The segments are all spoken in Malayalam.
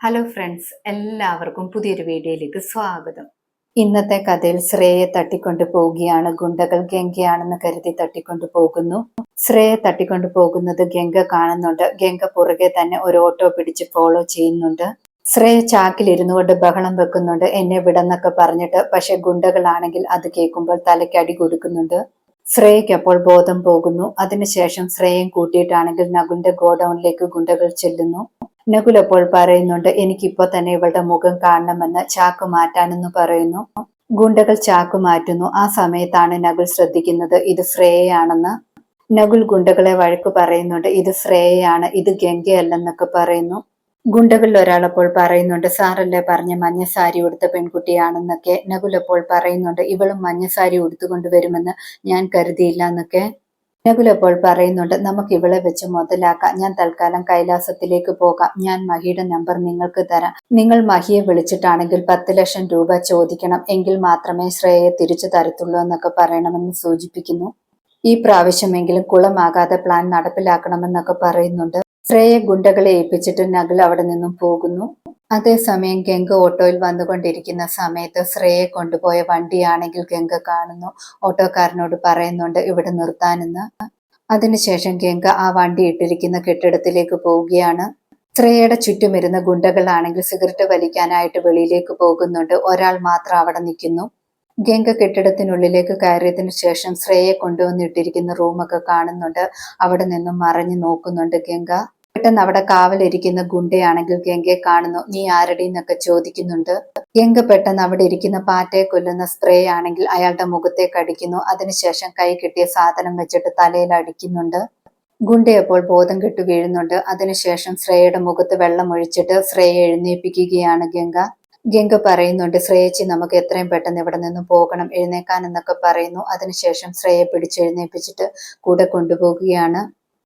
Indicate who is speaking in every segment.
Speaker 1: ഹലോ ഫ്രണ്ട്സ് എല്ലാവർക്കും പുതിയൊരു വീഡിയോയിലേക്ക് സ്വാഗതം. ഇന്നത്തെ കഥയിൽ ശ്രേയെ തട്ടിക്കൊണ്ടു പോവുകയാണ്. ഗുണ്ടകൾ ഗംഗയാണെന്ന് കരുതി തട്ടിക്കൊണ്ടു പോകുന്നു. ശ്രേയെ തട്ടിക്കൊണ്ടു പോകുന്നത് ഗംഗ കാണുന്നുണ്ട്. ഗംഗ പുറകെ തന്നെ ഒരു ഓട്ടോ പിടിച്ച് ഫോളോ ചെയ്യുന്നുണ്ട്. ശ്രേയ ചാക്കിലിരുന്നു കൊണ്ട് ബഹളം വെക്കുന്നുണ്ട്. എന്നെ വിടന്നൊക്കെ പറഞ്ഞിട്ട് പക്ഷെ ഗുണ്ടകളാണെങ്കിൽ അത് കേൾക്കുമ്പോൾ തലയ്ക്കടി കൊടുക്കുന്നുണ്ട്. ശ്രേയയ്ക്ക് അപ്പോൾ ബോധം പോകുന്നു. അതിനുശേഷം ശ്രേയം കൂട്ടിയിട്ടാണെങ്കിൽ നകുലിന്റെ ഗോഡൌണിലേക്ക് ഗുണ്ടകൾ ചെല്ലുന്നു. നകുൽ അപ്പോൾ പറയുന്നുണ്ട് എനിക്കിപ്പോ തന്നെ ഇവളുടെ മുഖം കാണണമെന്ന് ചാക്ക് മാറ്റാനെന്ന് പറയുന്നു. ഗുണ്ടകൾ ചാക്ക് മാറ്റുന്നു. ആ സമയത്താണ് നകുൽ ശ്രദ്ധിക്കുന്നത് ഇത് ശ്രേയയാണെന്ന്. നകുൽ ഗുണ്ടകളെ വഴക്ക് പറയുന്നുണ്ട് ഇത് ശ്രേയയാണ് ഇത് ഗംഗയല്ലെന്നൊക്കെ പറയുന്നു. ഗുണ്ടകളിൽ ഒരാളപ്പോൾ പറയുന്നുണ്ട് സാറല്ലേ പറഞ്ഞ മഞ്ഞ സാരി ഉടുത്ത പെൺകുട്ടിയാണെന്നൊക്കെ. നകുൽ അപ്പോൾ പറയുന്നുണ്ട് ഇവളും മഞ്ഞ സാരി ഉടുത്തുകൊണ്ട് വരുമെന്ന് ഞാൻ കരുതിയില്ല എന്നൊക്കെ. നകുൽ അപ്പോൾ പറയുന്നുണ്ട് നമുക്ക് ഇവളെ വെച്ച് മുതലാക്കാം. ഞാൻ തൽക്കാലം കൈലാസത്തിലേക്ക് പോകാം. ഞാൻ മഹിയുടെ നമ്പർ നിങ്ങൾക്ക് തരാം. നിങ്ങൾ മഹിയെ വിളിച്ചിട്ടാണെങ്കിൽ പത്ത് ലക്ഷം രൂപ ചോദിക്കണം. എങ്കിൽ മാത്രമേ ശ്രേയെ തിരിച്ചു തരത്തുള്ളൂ എന്നൊക്കെ പറയണമെന്ന് സൂചിപ്പിക്കുന്നു. ഈ പ്രാവശ്യമെങ്കിലും കുളമാകാതെ പ്ലാൻ നടപ്പിലാക്കണമെന്നൊക്കെ പറയുന്നുണ്ട്. ശ്രേയെ ഗുണ്ടകളെ ഏൽപ്പിച്ചിട്ട് നകുൽ അവിടെ നിന്നും പോകുന്നു. അതേസമയം ഗംഗ ഓട്ടോയിൽ വന്നുകൊണ്ടിരിക്കുന്ന സമയത്ത് ശ്രേയെ കൊണ്ടുപോയ വണ്ടിയാണെങ്കിൽ ഗംഗ കാണുന്നു. ഓട്ടോക്കാരനോട് പറയുന്നുണ്ട് ഇവിടെ നിർത്താനെന്ന്. അതിനുശേഷം ഗംഗ ആ വണ്ടി ഇട്ടിരിക്കുന്ന കെട്ടിടത്തിലേക്ക് പോവുകയാണ്. ശ്രേയയുടെ ചുറ്റുമിരുന്ന ഗുണ്ടകളാണെങ്കിൽ സിഗരറ്റ് വലിക്കാനായിട്ട് വെളിയിലേക്ക് പോകുന്നുണ്ട്. ഒരാൾ മാത്രം അവിടെ നിൽക്കുന്നു. ഗംഗ കെട്ടിടത്തിനുള്ളിലേക്ക് കയറിയതിനു ശേഷം ശ്രേയെ കൊണ്ടുവന്നിട്ടിരിക്കുന്ന റൂമൊക്കെ കാണുന്നുണ്ട്. അവിടെ നിന്നും മറഞ്ഞു നോക്കുന്നുണ്ട് ഗംഗ. പെട്ടെന്ന് അവിടെ കാവലിരിക്കുന്ന ഗുണ്ടയാണെങ്കിൽ ഗംഗയെ കാണുന്നു. നീ ആരടി എന്നൊക്കെ ചോദിക്കുന്നുണ്ട്. ഗംഗ പെട്ടെന്ന് അവിടെ ഇരിക്കുന്ന പാറ്റയെ കൊല്ലുന്ന സ്പ്രേ ആണെങ്കിൽ അയാളുടെ മുഖത്തേക്ക് അടിക്കുന്നു. അതിനുശേഷം കൈ കിട്ടിയ സാധനം വെച്ചിട്ട് തലയിൽ അടിക്കുന്നുണ്ട്. ഗുണ്ടയപ്പോൾ ബോധം കെട്ടു വീഴുന്നുണ്ട്. അതിനുശേഷം ശ്രേയയുടെ മുഖത്ത് വെള്ളം ഒഴിച്ചിട്ട് ശ്രേയെ എഴുന്നേൽപ്പിക്കുകയാണ് ഗംഗ. ഗംഗ പറയുന്നുണ്ട് ശ്രേയച്ചി നമുക്ക് എത്രയും പെട്ടെന്ന് ഇവിടെ നിന്ന് പോകണം. എഴുന്നേക്കാൻ എന്നൊക്കെ പറയുന്നു അതിനുശേഷം ശ്രേയെ പിടിച്ചെഴുന്നേൽപ്പിച്ചിട്ട് കൂടെ കൊണ്ടുപോകുകയാണ്.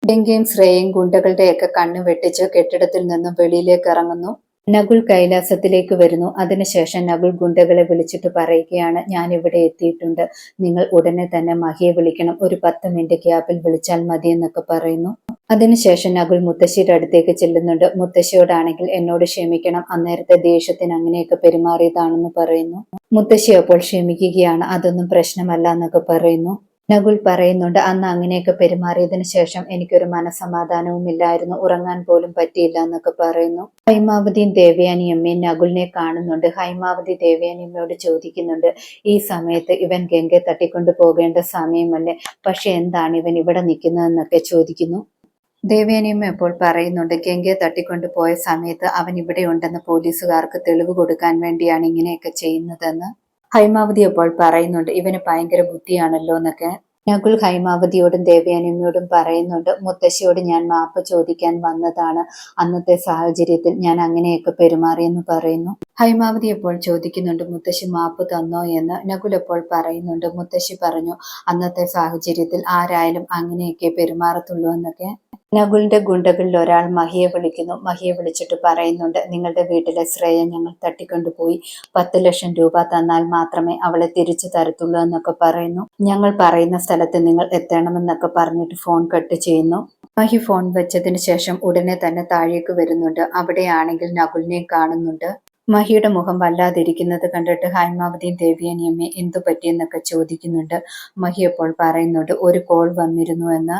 Speaker 1: ഡെങ്കിയും ശ്രേയയും ഗുണ്ടകളുടെയൊക്കെ കണ്ണു വെട്ടിച്ച് കെട്ടിടത്തിൽ നിന്നും വെളിയിലേക്ക് ഇറങ്ങുന്നു. നകുൽ കൈലാസത്തിലേക്ക് വരുന്നു. അതിനുശേഷം നകുൽ ഗുണ്ടകളെ വിളിച്ചിട്ട് പറയുകയാണ് ഞാൻ ഇവിടെ എത്തിയിട്ടുണ്ട്. നിങ്ങൾ ഉടനെ തന്നെ മഹിയെ വിളിക്കണം. ഒരു പത്ത് മിനിറ്റ് ഗ്യാപ്പിൽ വിളിച്ചാൽ മതി എന്നൊക്കെ പറയുന്നു. അതിനുശേഷം നകുൽ മുത്തശ്ശിയുടെ അടുത്തേക്ക് ചെല്ലുന്നുണ്ട്. മുത്തശ്ശിയോടാണെങ്കിൽ എന്നോട് ക്ഷമിക്കണം. അന്നേരത്തെ ദേഷ്യത്തിന് അങ്ങനെയൊക്കെ പെരുമാറിയതാണെന്ന് പറയുന്നു. മുത്തശ്ശി അപ്പോൾ ക്ഷമിക്കുകയാണ്. അതൊന്നും പ്രശ്നമല്ല എന്നൊക്കെ പറയുന്നു. നകുൽ പറയുന്നുണ്ട് അന്ന് അങ്ങനെയൊക്കെ പെരുമാറിയതിന് ശേഷം എനിക്കൊരു മനസമാധാനവും ഇല്ലായിരുന്നു ഉറങ്ങാൻ പോലും പറ്റിയില്ല എന്നൊക്കെ പറയുന്നു. ഹൈമാവതിയും ദേവയാനിയമ്മയും നകുലിനെ കാണുന്നുണ്ട്. ഹൈമാവതി ദേവയാനിയമ്മയോട് ചോദിക്കുന്നുണ്ട് ഈ സമയത്ത് ഇവൻ ഗംഗയെ തട്ടിക്കൊണ്ടു പോകേണ്ട സമയമല്ലേ? പക്ഷെ എന്താണ് ഇവൻ ഇവിടെ നിൽക്കുന്നതെന്നൊക്കെ ചോദിക്കുന്നു. ദേവേനിയമ്മ ഇപ്പോൾ പറയുന്നുണ്ട് ഗംഗയെ തട്ടിക്കൊണ്ടു പോയ സമയത്ത് അവൻ ഇവിടെ ഉണ്ടെന്ന് പോലീസുകാർക്ക് തെളിവ് കൊടുക്കാൻ വേണ്ടിയാണ് ഇങ്ങനെയൊക്കെ ചെയ്യുന്നതെന്ന്. ഹൈമാവതി അപ്പോൾ പറയുന്നുണ്ട് ഇവന് ഭയങ്കര ബുദ്ധിയാണല്ലോ എന്നൊക്കെ. നകുൽ ഹൈമാവതിയോടും ദേവയാനിയമ്മയോടും പറയുന്നുണ്ട് മുത്തശ്ശിയോട് ഞാൻ മാപ്പ് ചോദിക്കാൻ വന്നതാണ്. അന്നത്തെ സാഹചര്യത്തിൽ ഞാൻ അങ്ങനെയൊക്കെ പെരുമാറിയെന്ന് പറയുന്നു. ഹൈമാവതി അപ്പോൾ ചോദിക്കുന്നുണ്ട് മുത്തശ്ശി മാപ്പ് തന്നോ എന്ന്. നകുൽ എപ്പോൾ പറയുന്നുണ്ട് മുത്തശ്ശി പറഞ്ഞു അന്നത്തെ സാഹചര്യത്തിൽ ആരായാലും അങ്ങനെയൊക്കെ പെരുമാറത്തുള്ളൂ എന്നൊക്കെ. നകുലിന്റെ ഗുണ്ടകളിൽ ഒരാൾ മഹിയെ വിളിക്കുന്നു. മഹിയെ വിളിച്ചിട്ട് പറയുന്നുണ്ട് നിങ്ങളുടെ വീട്ടിലെ ശ്രേയ ഞങ്ങൾ തട്ടിക്കൊണ്ടുപോയി. പത്ത് ലക്ഷം രൂപ തന്നാൽ മാത്രമേ അവളെ തിരിച്ചു തരത്തുള്ളൂ എന്നൊക്കെ പറയുന്നു. ഞങ്ങൾ പറയുന്ന സ്ഥലത്ത് നിങ്ങൾ എത്തണമെന്നൊക്കെ പറഞ്ഞിട്ട് ഫോൺ കട്ട് ചെയ്യുന്നു. മഹി ഫോൺ വെച്ചതിന് ശേഷം ഉടനെ തന്നെ താഴേക്ക് വരുന്നുണ്ട്. അവിടെയാണെങ്കിൽ നകുലിനെ കാണുന്നുണ്ട്. മഹിയുടെ മുഖം വല്ലാതിരിക്കുന്നത് കണ്ടിട്ട് ഹൈമാവതി ദേവിയനിയമ്മയെ എന്തു പറ്റിയെന്നൊക്കെ ചോദിക്കുന്നുണ്ട്. മഹി അപ്പോൾ പറയുന്നുണ്ട് ഒരു കോൾ വന്നിരുന്നു എന്ന്.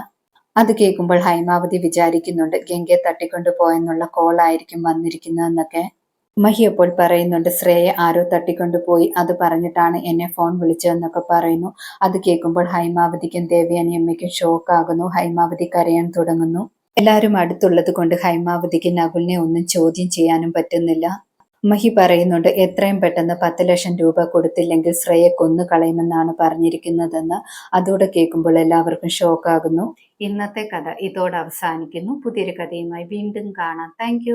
Speaker 1: അത് കേൾക്കുമ്പോൾ ഹൈമാവതി വിചാരിക്കുന്നുണ്ട് ഗംഗയെ തട്ടിക്കൊണ്ടു പോയെന്നുള്ള കോളായിരിക്കും വന്നിരിക്കുന്നതെന്നൊക്കെ. മഹി അപ്പോൾ പറയുന്നുണ്ട് ശ്രേയെ ആരോ തട്ടിക്കൊണ്ടുപോയി അത് പറഞ്ഞിട്ടാണ് എന്നെ ഫോൺ വിളിച്ചതെന്നൊക്കെ പറയുന്നു. അത് കേൾക്കുമ്പോൾ ഹൈമാവതിക്കും ദേവയാനിയമ്മയ്ക്കും ഷോക്കാകുന്നു ഹൈമാവതി കരയാൻ തുടങ്ങുന്നു. എല്ലാവരും അടുത്തുള്ളത് കൊണ്ട് ഹൈമാവതിക്ക് നകുലിനെ ഒന്നും ചോദ്യം ചെയ്യാനും പറ്റുന്നില്ല. മഹി പറയുന്നുണ്ട് എത്രയും പെട്ടെന്ന് പത്ത് ലക്ഷം രൂപ കൊടുത്തില്ലെങ്കിൽ ശ്രേയ കൊന്നു കളയുമെന്നാണ് പറഞ്ഞിരിക്കുന്നതെന്ന്. അതോടെ കേൾക്കുമ്പോൾ എല്ലാവർക്കും ഷോക്കാകുന്നു. ഇന്നത്തെ കഥ ഇതോടെ അവസാനിക്കുന്നു. പുതിയൊരു കഥയുമായി വീണ്ടും കാണാം. താങ്ക്